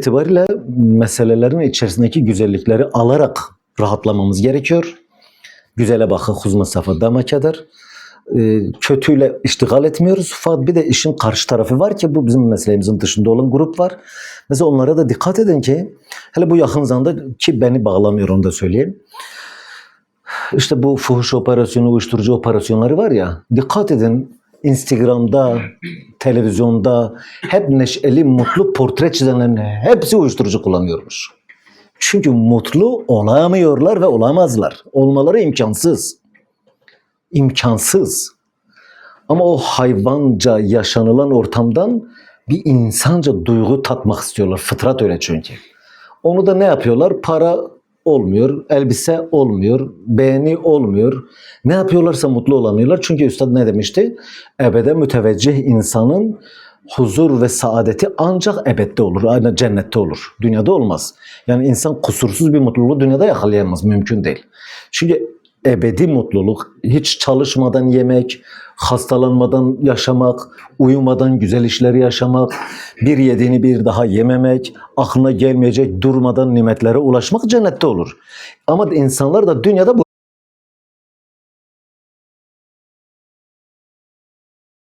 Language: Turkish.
itibariyle meselelerin içerisindeki güzellikleri alarak rahatlamamız gerekiyor. Güzele bakı huz mesafe demek eder. Ee, kötüyle iştigal etmiyoruz. Fakat bir de işin karşı tarafı var ki bu bizim mesleğimizin dışında olan grup var. Mesela onlara da dikkat edin ki hele bu yakın zamanda ki beni bağlamıyor onu da söyleyeyim. İşte bu fuhuş operasyonu, uyuşturucu operasyonları var ya dikkat edin Instagram'da, televizyonda hep neşeli, mutlu portre çizenlerin hepsi uyuşturucu kullanıyormuş. Çünkü mutlu olamıyorlar ve olamazlar. Olmaları imkansız. İmkansız. Ama o hayvanca yaşanılan ortamdan bir insanca duygu tatmak istiyorlar. Fıtrat öyle çünkü. Onu da ne yapıyorlar? Para olmuyor, elbise olmuyor, beğeni olmuyor. Ne yapıyorlarsa mutlu olamıyorlar. Çünkü Üstad ne demişti? Ebede müteveccih insanın huzur ve saadeti ancak ebedde olur. Aynen cennette olur. Dünyada olmaz. Yani insan kusursuz bir mutluluğu dünyada yakalayamaz. Mümkün değil. Çünkü ebedi mutluluk, hiç çalışmadan yemek, hastalanmadan yaşamak, uyumadan güzel işleri yaşamak, bir yediğini bir daha yememek, aklına gelmeyecek durmadan nimetlere ulaşmak cennette olur. Ama insanlar da dünyada bu